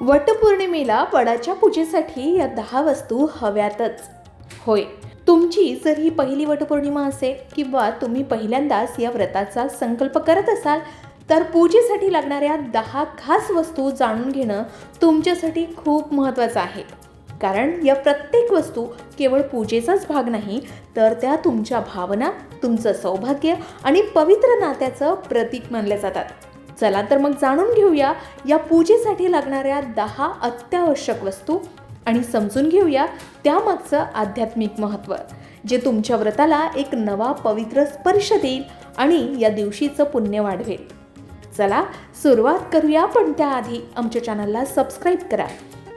वटपौर्णिमेला वडाच्या पूजेसाठी या दहा वस्तू हव्यातच. होय तुमची जर ही पहिली वटपौर्णिमा असेल किंवा तुम्ही पहिल्यांदाच या व्रताचा संकल्प करत असाल तर पूजेसाठी लागणाऱ्या दहा खास वस्तू जाणून घेणं तुमच्यासाठी खूप महत्त्वाचं आहे. कारण या प्रत्येक वस्तू केवळ पूजेचाच भाग नाही तर त्या तुमच्या भावना तुमचं सौभाग्य आणि पवित्र नात्याचं प्रतीक मानल्या जातात. चला तर मग जाणून घेऊया या पूजेसाठी लागणाऱ्या दहा अत्यावश्यक वस्तू आणि समजून घेऊया त्यामागचं आध्यात्मिक महत्त्व जे तुमच्या व्रताला एक नवा पवित्र स्पर्श देईल आणि या दिवशीचं पुण्य वाढवेल. चला सुरुवात करूया पण त्याआधी आमच्या चॅनलला सबस्क्राईब करा.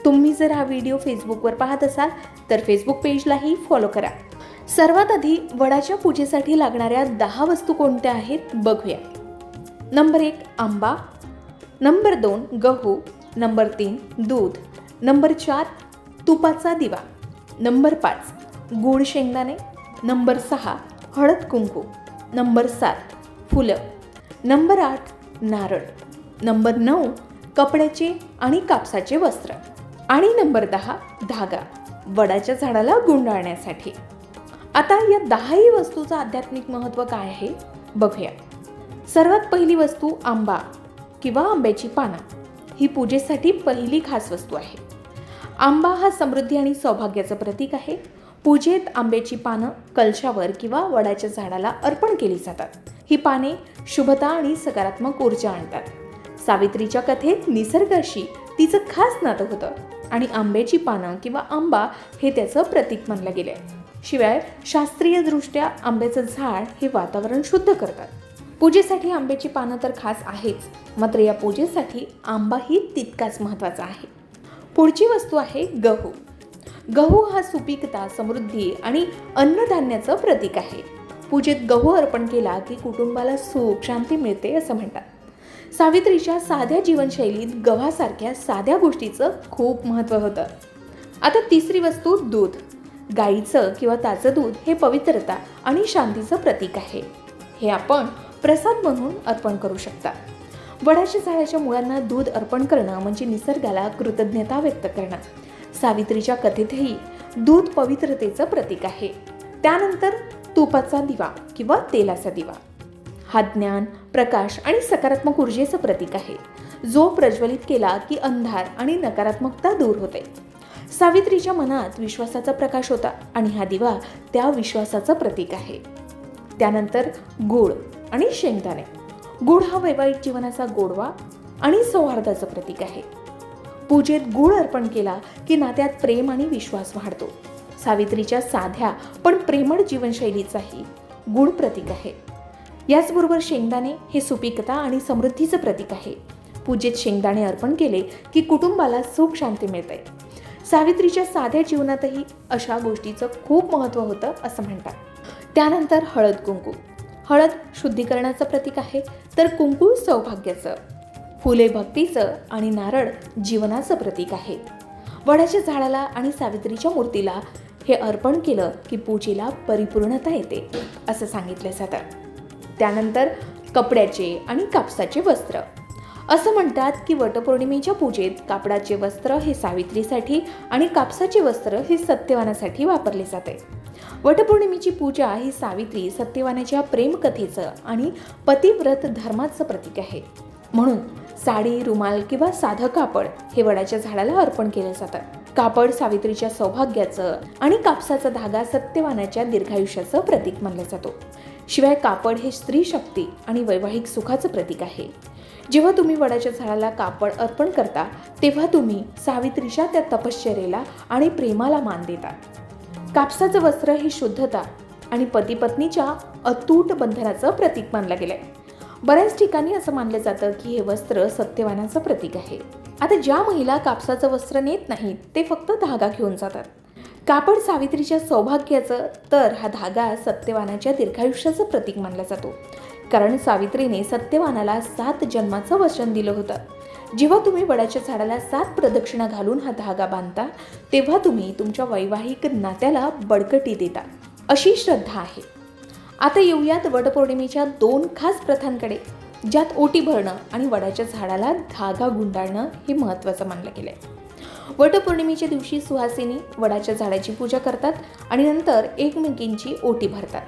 तुम्ही जर हा व्हिडिओ फेसबुकवर पाहत असाल तर फेसबुक पेजलाही फॉलो करा. सर्वात आधी वडाच्या पूजेसाठी लागणाऱ्या दहा वस्तू कोणत्या आहेत बघूया. नंबर एक आंबा नंबर दोन गहू नंबर तीन दूध नंबर चार तुपाचा दिवा नंबर पाच गूळ शेंगदाणे नंबर सहा हळद कुंकू नंबर सात फुलं नंबर आठ नारळ नंबर नऊ कपड्याचे आणि कापसाचे वस्त्र आणि नंबर दहा धागा वडाच्या झाडाला गुंडाळण्यासाठी आता या दहाही वस्तूचं आध्यात्मिक महत्त्व काय आहे? बघूया. सर्वात पहिली वस्तू आंबा किंवा आंब्याची पानं. ही पूजेसाठी पहिली खास वस्तू आहे. आंबा हा समृद्धी आणि सौभाग्याचं प्रतीक आहे. पूजेत आंब्याची पानं कलशावर किंवा वडाच्या झाडाला अर्पण केली जातात. ही पाने शुभता आणि सकारात्मक ऊर्जा आणतात. सावित्रीच्या कथेत निसर्गाशी तिचं खास नातं होतं आणि आंब्याची पानं किंवा आंबा हे त्याचं प्रतीक मानलं गेलंय. शिवाय शास्त्रीयदृष्ट्या आंब्याचं झाड हे वातावरण शुद्ध करतात. पूजेसाठी आंब्याची पानं तर खास आहेच मात्र या पूजेसाठी आंबाही तितकाच महत्त्वाचा आहे. पुढची वस्तू आहे गहू. गहू हा सुपीकता समृद्धी आणि अन्नधान्याचं प्रतीक आहे. पूजेत गहू अर्पण केला की कुटुंबाला सुख शांती मिळते असं म्हणतात. सावित्रीच्या साध्या जीवनशैलीत गव्हासारख्या साध्या गोष्टीचं खूप महत्त्व होतं. आता तिसरी वस्तू दूध. गाईचं किंवा ताजं दूध हे पवित्रता आणि शांतीचं प्रतीक आहे. हे आपण प्रसाद म्हणून अर्पण करू शकता. वडाच्या झाडाच्या मुळांना दूध अर्पण करणं म्हणजे निसर्गाला कृतज्ञता व्यक्त करणं. सावित्रीच्या कथेतही दूध पवित्रतेचं प्रतीक आहे. त्यानंतर तुपाचा दिवा किंवा तेलाचा दिवा. हा ज्ञान प्रकाश आणि सकारात्मक ऊर्जेचं प्रतीक आहे. जो प्रज्वलित केला की अंधार आणि नकारात्मकता दूर होते. सावित्रीच्या मनात विश्वासाचा प्रकाश होता आणि हा दिवा त्या विश्वासाचं प्रतीक आहे. त्यानंतर गुळ. आणि शेंगदाणे. गूळ हा वैवाहिक जीवनाचा गोडवा आणि सौहार्दाचं प्रतीक आहे. पूजेत गुळ अर्पण केला की नात्यात प्रेम आणि विश्वास वाढतो. सावित्रीच्या साध्या पण प्रेमळ जीवनशैलीचाही गूळ प्रतीक आहे. याचबरोबर शेंगदाणे हे सुपीकता आणि समृद्धीचं प्रतीक आहे. पूजेत शेंगदाणे अर्पण केले की कुटुंबाला सुख शांती मिळते. सावित्रीच्या साध्या जीवनातही अशा गोष्टीचं खूप महत्त्व होतं असं म्हणतात. त्यानंतर हळद कुंकू. हळद शुद्धीकरणाचं प्रतीक आहे. तर कुंकू सौभाग्याचं फुले भक्तीचं आणि नारळ जीवनाचं प्रतीक आहे. वडाच्या झाडाला आणि सावित्रीच्या मूर्तीला हे अर्पण केलं की पूजेला परिपूर्णता येते असं सांगितलं जातं. त्यानंतर कपड्याचे आणि कापसाचे वस्त्र. असं म्हणतात की वटपौर्णिमेच्या पूजेत कापडाचे वस्त्र हे सावित्रीसाठी आणि कापसाचे वस्त्र हे सत्यवानासाठी वापरले जाते. वटपौर्णिमेची पूजा ही सावित्री सत्यवानाच्या प्रेमकथेचं आणि पतिव्रत धर्माचं प्रतीक आहे. म्हणून साडी रुमाल किंवा साधं कापड हे वडाच्या झाडाला अर्पण केलं जातं. कापड सावित्रीच्या सौभाग्याचं आणि कापसाचा धागा सत्यवानाच्या दीर्घायुष्याचं प्रतीक मानला जातो. शिवाय कापड हे स्त्री शक्ती आणि वैवाहिक सुखाचं प्रतीक आहे. जेव्हा तुम्ही वडाच्या झाडाला कापड अर्पण करता तेव्हा तुम्ही सावित्रीच्या त्या तपश्चर्येला आणि प्रेमाला मान देता. कापसाचं वस्त्र ही शुद्धता आणि पती पत्नीच्या अतूट बंधनाचं प्रतीक मानलं गेलं आहे बऱ्याच ठिकाणी असं मानलं जातं की हे वस्त्र सत्यवानाचं प्रतीक आहे. आता ज्या महिला कापसाचं वस्त्र नेत नाहीत ते फक्त धागा घेऊन जातात. कापड सावित्रीच्या सौभाग्याचं तर हा धागा सत्यवानाच्या दीर्घायुष्याचं प्रतीक मानला जातो. कारण सावित्रीने सत्यवानाला सात जन्माचं वचन दिलं होतं. जेव्हा तुम्ही वडाच्या झाडाला सात प्रदक्षिणा घालून हा धागा बांधता तेव्हा तुम्ही तुमच्या वैवाहिक नात्याला बळकटी देता. अशी श्रद्धा आहे. आता येऊयात वटपौर्णिमेच्या दोन खास प्रथांकडे ज्यात ओटी भरणं आणि वडाच्या झाडाला धागा गुंडाळणं हे महत्त्वाचं मानलं गेलं आहे वटपौर्णिमेच्या दिवशी सुहासिनी वडाच्या झाडाची पूजा करतात आणि नंतर एकमेकींची ओटी भरतात.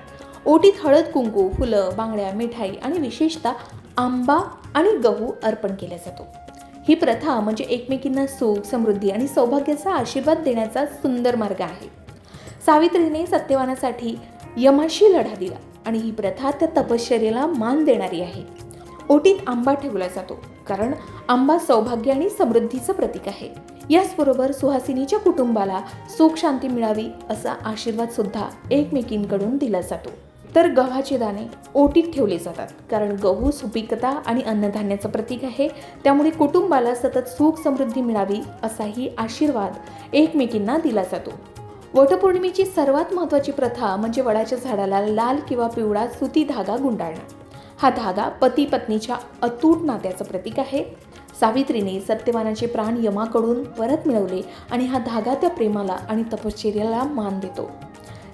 ओटीत हळद कुंकू फुलं बांगड्या मिठाई आणि विशेषतः आंबा आणि गहू अर्पण केला जातो. ही प्रथा म्हणजे एकमेकींना सुख समृद्धी आणि सौभाग्याचा आशीर्वाद देण्याचा सुंदर मार्ग आहे. सावित्रीने सत्यवानासाठी यमाशी लढा दिला आणि ही प्रथा त्या तपश्चर्याला मान देणारी आहे. ओटीत आंबा ठेवला जातो कारण आंबा सौभाग्य आणि समृद्धीचं प्रतीक आहे. याचबरोबर सुहासिनीच्या कुटुंबाला सुख शांती मिळावी असा आशीर्वाद सुद्धा एकमेकींकडून दिला जातो. तर गव्हाचे दाणे ओटीत ठेवले जातात. कारण गहू सुपीकता आणि अन्नधान्याचं प्रतीक आहे. त्यामुळे कुटुंबाला सतत सुख समृद्धी मिळावी असाही आशीर्वाद एकमेकींना दिला जातो. वटपौर्णिमेची सर्वात महत्त्वाची प्रथा म्हणजे वडाच्या झाडाला लाल किंवा पिवळा सुती धागा गुंडाळणं. हा धागा पती पत्नीच्या अतूट नात्याचं प्रतीक आहे. सावित्रीने सत्यवानाचे प्राण यमाकडून परत मिळवले आणि हा धागा त्या प्रेमाला आणि तपश्चर्याला मान देतो.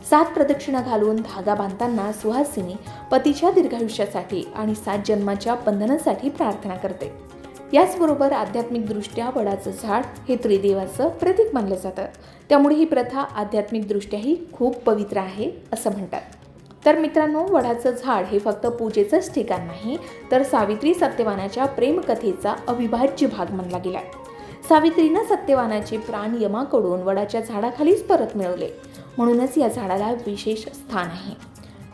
सात प्रदक्षिणा घालून धागा बांधताना सुहासिनी पतीच्या दीर्घायुष्यासाठी आणि सात जन्माच्या बंधनासाठी प्रार्थना करते. याचबरोबर आध्यात्मिकदृष्ट्या वडाचं झाड हे त्रिदेवाचं प्रतीक मानलं जातं. त्यामुळे ही प्रथा आध्यात्मिकदृष्ट्याही खूप पवित्र आहे असं म्हणतात. तर मित्रांनो वडाचं झाड हे फक्त पूजेचंच ठिकाण नाही तर सावित्री सत्यवानाच्या प्रेमकथेचा अविभाज्य भाग मानला गेला सावित्रीनं सत्यवानाचे प्राण यमाकडून वडाच्या झाडाखालीच परत मिळवले. म्हणूनच या झाडाला विशेष स्थान आहे.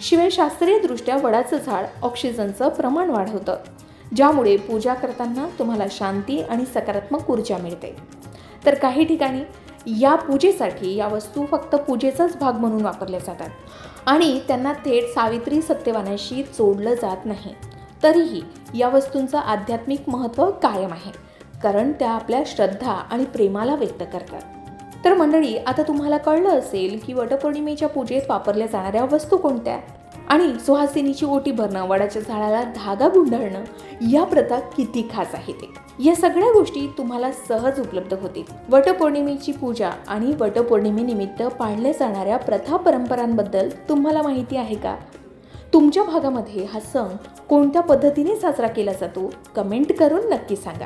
शिवाय शास्त्रीयदृष्ट्या वडाचं झाड ऑक्सिजनचं प्रमाण वाढवतं ज्यामुळे पूजा करताना तुम्हाला शांती आणि सकारात्मक ऊर्जा मिळते. तर काही ठिकाणी या पूजेसाठी या वस्तू फक्त पूजेचाच भाग म्हणून वापरल्या जातात आणि त्यांना थेट सावित्री सत्यवानाशी जोडलं जात नाही. तरीही या वस्तूंचं आध्यात्मिक महत्त्व कायम आहे कारण त्या आपल्या श्रद्धा आणि प्रेमाला व्यक्त करतात. तर मंडळी आता तुम्हाला कळलं असेल की वटपौर्णिमेच्या पूजेत वापरल्या जाणाऱ्या वस्तू कोणत्या? आणि सुहासिनीची ओटी भरणं वडाच्या झाडाला धागा गुंडाळणं या प्रथा किती खास आहे ते या सगळ्या गोष्टी तुम्हाला सहज उपलब्ध होतील. वटपौर्णिमेची पूजा आणि वटपौर्णिमेनिमित्त पाळल्या जाणाऱ्या प्रथा परंपरांबद्दल तुम्हाला माहिती आहे का? तुमच्या भागामध्ये हा सण कोणत्या पद्धतीने साजरा केला जातो? कमेंट करून नक्की सांगा.